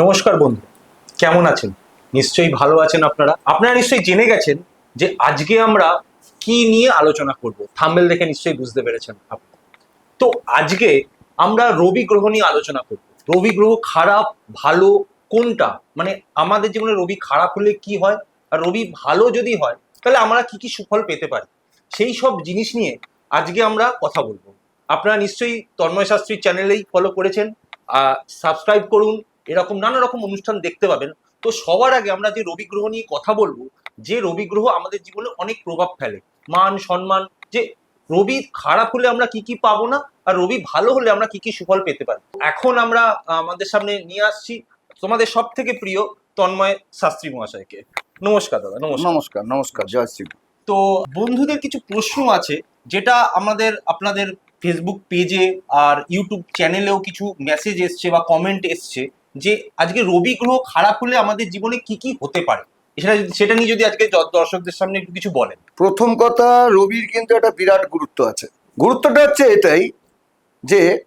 নমস্কার বন্ধু। কেমন আছেন? নিশ্চয়ই ভালো আছেন আপনারা। আপনারা নিশ্চয়ই জেনে গেছেন যে আজকে আমরা কি নিয়ে আলোচনা করব। থাম্বেল দেখে নিশ্চয়ই বুঝতে পেরেছেন আপনি। তো আজকে আমরা রবি গ্রহ নিয়ে আলোচনা করব। রবি গ্রহ খারাপ, ভালো কোনটা? মানে আমাদের জীবনে রবি খারাপ হলে কি হয়? আর রবি ভালো যদি হয়, তাহলে আমরা কি কি সুফল পেতে পারি? সেই সব জিনিস নিয়ে আজকে আমরা কথা বলব। আপনারা নিশ্চয়ই তন্ময় শাস্ত্রীর চ্যানেলেই ফলো করেছেন। সাবস্ক্রাইব করুন। এরকম নানা রকম অনুষ্ঠান দেখতে পাবেন। তো সবার আগে আমরা যে রবি গ্রহ নিয়ে কথা বলব যে রবি গ্রহ আমাদের জীবনে অনেক প্রভাব ফেলে। মান সম্মান যে রবি খারাপ হলে আমরা কি কি পাবো না আর রবি ভালো হলে আমরা কি কি সুফল পেতে পারি। এখন আমরা আমাদের সামনে নিয়ে আসছি তোমাদের সব থেকে প্রিয় তন্ময় শাস্ত্রী মহাশয়কে। নমস্কার দাদা নমস্কার। নমস্কার নমস্কার জয় শ্রী তো বন্ধুদের কিছু প্রশ্ন আছে যেটা আমাদের আপনাদের ফেসবুক পেজে আর ইউটিউব চ্যানেলেও কিছু মেসেজ এসছে বা কমেন্ট এসছে। যে আজকে রবি গ্রহ খারাপ হলে আমাদের জীবনে কি কি হতে পারে? সেটা সেটা নিয়ে যদি আজকে দর্শকদের সামনে একটু কিছু বলেন। প্রথম কথা, রবির কিন্তু একটা বিরাট গুরুত্ব আছে। গুরুত্বটা হচ্ছে এটাই যে,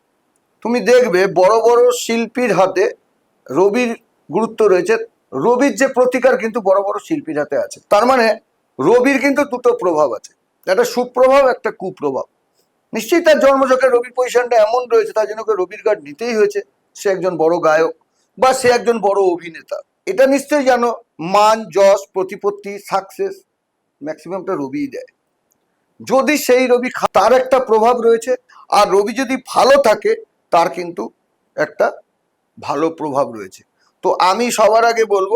তুমি দেখবে বড় বড় শিল্পীর হাতে রবির গুরুত্ব রয়েছে। রবির যে প্রতিকার কিন্তু বড় বড় শিল্পীর হাতে আছে। তার মানে রবির কিন্তু দুটো প্রভাব আছে। একটা সুপ্রভাব, একটা কুপ্রভাব। নিশ্চয়ই তার জন্মচক্রে রবির পজিশনটা এমন রয়েছে, তার জন্য রবির গার্ড নিতেই হয়েছে। সে একজন বড় গায়ক। বা সে একজন বড় অভিনেতা। এটা নিশ্চয়ই জানো, মান, যশ, প্রতিপত্তি সাকসেস ম্যাক্সিমামটা রবিই দেয়। যদি সেই রবি তার একটা প্রভাব রয়েছে, আর রবি যদি ভালো থাকে, তার কিন্তু একটা ভালো প্রভাব রয়েছে। তো আমি সবার আগে বলব,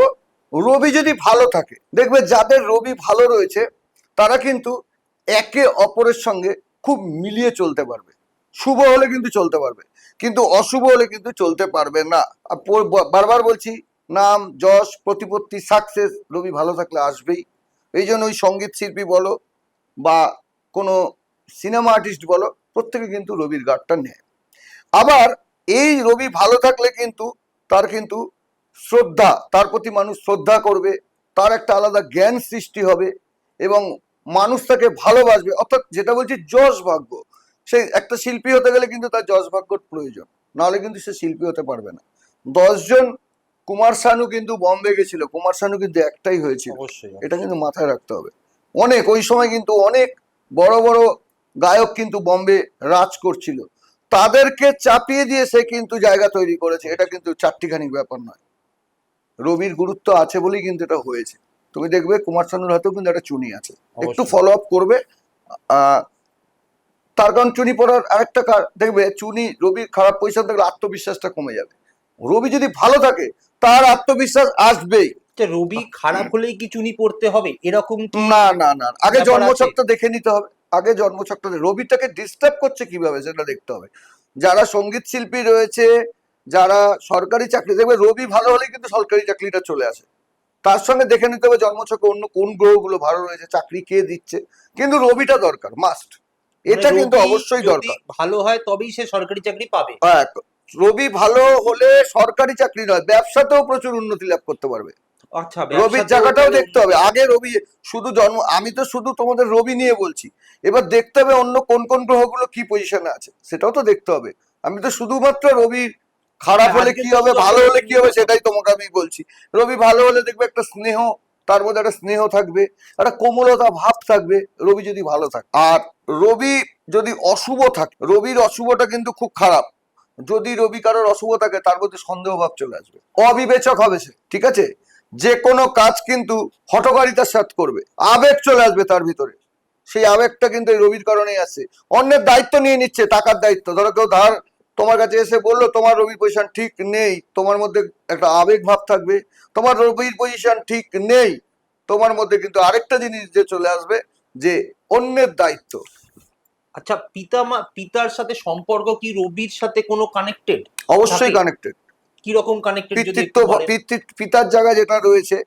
রবি যদি ভালো থাকে, দেখবে যাদের রবি ভালো রয়েছে, তারা কিন্তু একে অপরের সঙ্গে খুব মিলিয়ে চলতে পারবে। শুভ হলে কিন্তু চলতে পারবে। কিন্তু অশুভ হলে কিন্তু চলতে পারবে না। বারবার বলছি, নাম, যশ, প্রতিপত্তি সাকসেস রবি ভালো থাকলে আসবেই। এই জন্য ওই সংগীত শিল্পী বলো বা কোনো সিনেমা আর্টিস্ট বলো, প্রত্যেকে কিন্তু রবির গার্ডটা নেয়। আবার এই রবি ভালো থাকলে কিন্তু তার কিন্তু শ্রদ্ধা, তার প্রতি মানুষ শ্রদ্ধা করবে, তার একটা আলাদা জ্ঞান সৃষ্টি হবে এবং মানুষ তাকে ভালোবাসবে। অর্থাৎ যেটা বলছি, যশ ভাগ্য। সে একটা শিল্পী হতে গেলে কিন্তু তার যশ ভাগ্যর প্রয়োজন। নাহলে কিন্তু সে শিল্পী হতে পারবে না। দশজন কুমার শানু কিন্তু বম্বে গেছিল। কুমার শানু কিন্তু একটাই হয়েছিল। এটা কিন্তু মাথায় রাখতে হবে। অনেক ওই সময় কিন্তু অনেক বড় বড় গায়ক কিন্তু বম্বে রাজ করছিল। তাদেরকে চাপিয়ে দিয়ে সে কিন্তু জায়গা তৈরি করেছে। এটা কিন্তু চারটিখানি ব্যাপার নয়। রবির গুরুত্ব আছে বলেই কিন্তু এটা হয়েছে। তুমি দেখবে কুমার শানুর হাতেও কিন্তু একটা চুনি আছে। একটু ফলো আপ করবে। আহ, তার কারণ চুনি পড়ার আরেকটা কার- দেখবে চুনি রবির খারাপ পজিশন থাকলে আত্মবিশ্বাসটা কমে যাবে। রবি যদি ভালো থাকে তার আত্মবিশ্বাস আসবেই। রবি খারাপ হলেই কি চুনি পড়তে হবে? এরকম না না না। আগে জন্মছকটা দেখে নিতে হবে। আগে জন্মছকটা রবিটাকে ডিস্টার্ব করছে কীভাবে সেটা দেখতে হবে। যারা সংগীত শিল্পী রয়েছে যারা সরকারি চাকরি দেখবে রবি ভালো হলে কিন্তু সরকারি চাকরিটা চলে আসে। তার সঙ্গে দেখে নিতে হবে জন্মছকে অন্য কোন গ্রহগুলো ভালো রয়েছে চাকরি কে দিচ্ছে। কিন্তু রবিটা দরকার মাস্ট এটা মানে কিন্তু অবশ্যই দরকার। ভালো হয় তবেই সে সরকারি চাকরি পাবে। রবি ভালো হলে সরকারি চাকরি নয় ব্যবসাতেও প্রচুর উন্নতি লাভ করতে পারবে। আচ্ছা রবির জায়গাটাও দেখতে হবে। আগে রবি শুধু জন্ম আমি তো শুধু তোমাদের রবি নিয়ে বলছি। এবার দেখতে হবে অন্য কোন কোন গ্রহগুলো কি পজিশনে আছে সেটাও তো দেখতে হবে। আমি তো শুধুমাত্র রবির খারাপ হলে কি হবে ভালো হলে কি হবে সেটাই তোমাকে আমি বলছি। রবি ভালো হলে দেখবে একটা স্নেহ তার মধ্যে একটা স্নেহ থাকবে, একটা কোমলতা ভাব থাকবে, রবি যদি ভালো থাকে। আর রবি যদি অশুভ থাকে, রবির অশুভটা কিন্তু খুব খারাপ। যদি রবি কারোর অশুভ থাকে, তার মধ্যে সন্দেহ ভাব চলে আসবে। অবিবেচক হবে সে, ঠিক আছে? যে কোনো কাজ কিন্তু হটকারিতার সাথ করবে। আবেগ চলে আসবে তার ভিতরে। সেই আবেগটা কিন্তু এই রবির কারণেই আসছে অন্যের দায়িত্ব নিয়ে নিচ্ছে, টাকার দায়িত্ব। ধরো কেউ ধার তোমার কাছে এসে বলল তোমার রবি পজিশন ঠিক নেই তোমার মধ্যে একটা আবেগ ভাব থাকবে তোমার রবির পজিশন ঠিক নেই। তোমার মধ্যে কিন্তু আরেকটা জিনিস যে চলে আসবে যে অন্যের দায়িত্ব। আচ্ছা পিতা মা পিতার সাথে সম্পর্ক কি রবির সাথে কোনো কানেক্টেড অবশ্যই কানেক্টেড কি রকম কানেক্টেড পিতৃত্ব পিতার জায়গা যেটা রয়েছে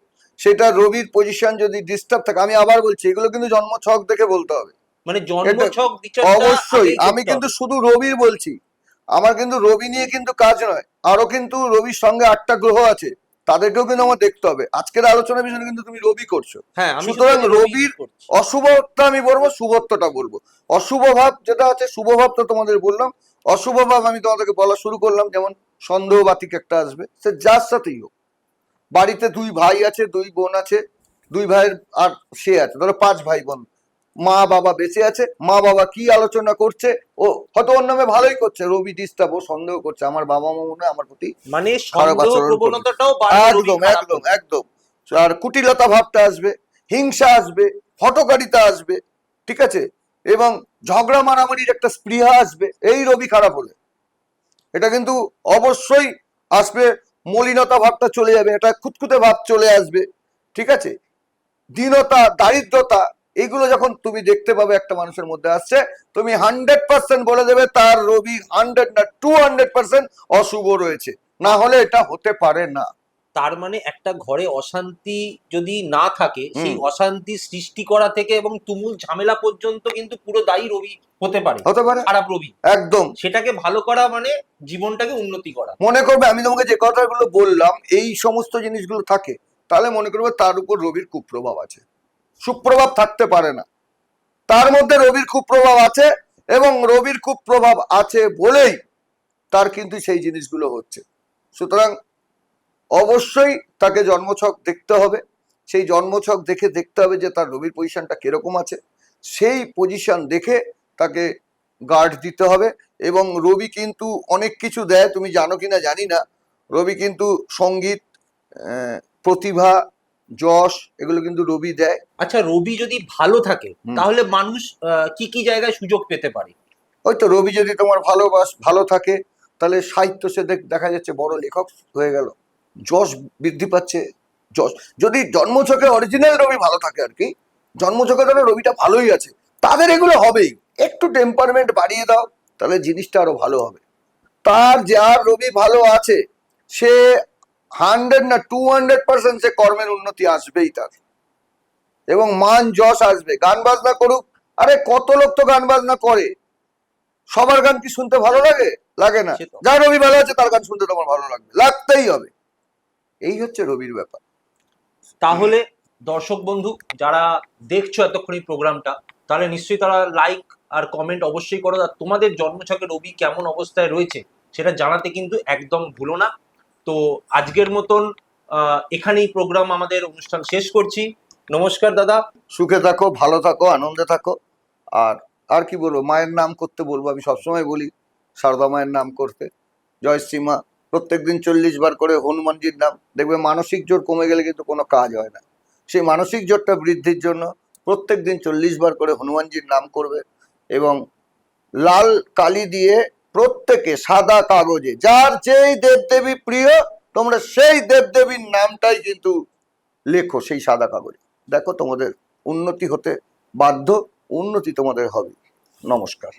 সেটা রবির পজিশন যদি ডিস্টার্ব থাকে আমি আবার বলছি এগুলো কিন্তু জন্ম ছক দেখে বলতে হবে। মানে জন্মছক বিচার অবশ্যই আমি কিন্তু শুধু রবির বলছি। আমার কিন্তু রবি নিয়ে কিন্তু কাজ নয়। আরও কিন্তু রবির সঙ্গে আটটা গ্রহ আছে। তাদেরকেও কিন্তু আমার দেখতে হবে। আজকের আলোচনার বিষয়ে কিন্তু তুমি রবি করছ। হ্যাঁ সুতরাং রবির-। অশুভটা আমি বলব শুভত্বটা বলব। অশুভ ভাব যেটা আছে শুভ ভাব তো তোমাদের বললাম। অশুভ ভাব আমি তোমাদেরকে বলা শুরু করলাম যেমন সন্দেহ বাতিক একটা আসবে। সে যার সাথেই হোক। বাড়িতে দুই ভাই আছে দুই বোন আছে দুই ভাইয়ের আর সে আছে ধরো পাঁচ ভাই বোন মা বাবা বেঁচে আছে মা বাবা কি আলোচনা করছে? ও হয়তো ওর নামে ভালোই করছে রবি ডিস্টার্ব ও সন্দেহ করছে আমার বাবা মা মনে আমার প্রতি মানে একদম একদম একদম। আর কুটিলতা ভাবটা আসবে হিংসা আসবে হটকারিতা আসবে ঠিক আছে? এবং ঝগড়া মারামারির একটা স্পৃহা আসবে এই রবি খারাপ হলে। এটা কিন্তু অবশ্যই আসবে মলিনতা ভাবটা চলে যাবে এটা খুঁতখুঁতে ভাব চলে আসবে ঠিক আছে? দীনতা দারিদ্রতা এগুলো যখন তুমি দেখতে পাবে একটা মানুষের মধ্যে আসছে তুমি হান্ড্রেড পার্সেন্ট বলে দেবে তার রবি হান্ড্রেড না টু হান্ড্রেড পার্সেন্ট অশুভ রয়েছে। না হলে এটা হতে পারে না। তার মানে একটা ঘরে অশান্তি যদি না থাকে সেই অশান্তি সৃষ্টি করা থেকে এবং তুমুল ঝামেলা পর্যন্ত কিন্তু পুরো দায়ী রবি হতে পারে হতে পারে। খারাপ রবি একদম। সেটাকে ভালো করা মানে জীবনটাকে উন্নতি করা। মনে করবে আমি তোমাকে যে কথাগুলো বললাম এই সমস্ত জিনিসগুলো থাকে তাহলে মনে করবে তার উপর রবির কুপ্রভাব আছে। সুপ্রভাব থাকতে পারে না। তার মধ্যে রবির কুপ্রভাব আছে এবং রবির কুপ্রভাব আছে বলেই তার কিন্তু সেই জিনিসগুলো হচ্ছে। সুতরাং অবশ্যই তাকে জন্মছক দেখতে হবে। সেই জন্মছক দেখে দেখতে হবে যে তার রবির পজিশনটা কীরকম আছে। সেই পজিশন দেখে তাকে গার্ড দিতে হবে এবং রবি কিন্তু অনেক কিছু দেয়, তুমি জানো কি না জানি না। রবি কিন্তু সংগীত প্রতিভা যশ এগুলো কিন্তু রবি দেয়। আচ্ছা রবি যদি ভালো থাকে। তাহলে মানুষ কি কি জায়গায় সুযোগ পেতে পারে? ওই তো রবি যদি তোমার ভালোবাস ভালো থাকে তাহলে সাহিত্য সে দেখা যাচ্ছে বড় লেখক হয়ে গেল। যশ বৃদ্ধি পাচ্ছে যশ যদি জন্মছকে অরিজিনাল রবি ভালো থাকে আর কি জন্মছকে ধরো রবিটা ভালোই আছে। তাদের এগুলো হবেই। একটু টেম্পারমেন্ট বাড়িয়ে দাও তাহলে জিনিসটা আরও ভালো হবে। তার যার রবি ভালো আছে সে হান্ড্রেড না টু হান্ড্রেড পার্সেন্ট সে কর্মের উন্নতি আসবেই তার। এবং মান যশ আসবে। গান বাজনা করুক। আরে কত লোক তো গান বাজনা করে। সবার গান কি শুনতে ভালো লাগে? লাগে না। যার রবি ভালো আছে তার গান শুনতে তোমার ভালো লাগবে। লাগতেই হবে। এই হচ্ছে রবির ব্যাপার। তাহলে দর্শক বন্ধু যারা দেখছ এতক্ষণ এই প্রোগ্রামটা তাহলে নিশ্চয়ই তারা লাইক আর কমেন্ট অবশ্যই করো। আর তোমাদের জন্মছকে রবি কেমন অবস্থায় রয়েছে সেটা জানাতে কিন্তু একদম ভুলো না। তো আজকের মতন এখানেই প্রোগ্রাম আমাদের অনুষ্ঠান শেষ করছি। নমস্কার দাদা। সুখে থাকো, ভালো থাকো, আনন্দে থাকো। আর আর কি বলব, মায়ের নাম করতে বলব, আমি সবসময় বলি, সারদা মায়ের নাম করতে। জয় শ্রীমা প্রত্যেকদিন চল্লিশ বার করে হনুমানজির নাম। দেখবে মানসিক জোর কমে গেলে কিন্তু কোনো কাজ হয় না। সেই মানসিক জোরটা বৃদ্ধির জন্য প্রত্যেক দিন চল্লিশ বার করে হনুমানজির নাম করবে এবং লাল কালি দিয়ে প্রত্যেকে সাদা কাগজে, যার যেই দেবদেবী প্রিয়, তোমরা সেই দেবদেবীর নামটাই কিন্তু লেখো সেই সাদা কাগজে। দেখো তোমাদের উন্নতি হতে বাধ্য, উন্নতি তোমাদের হবে। নমস্কার।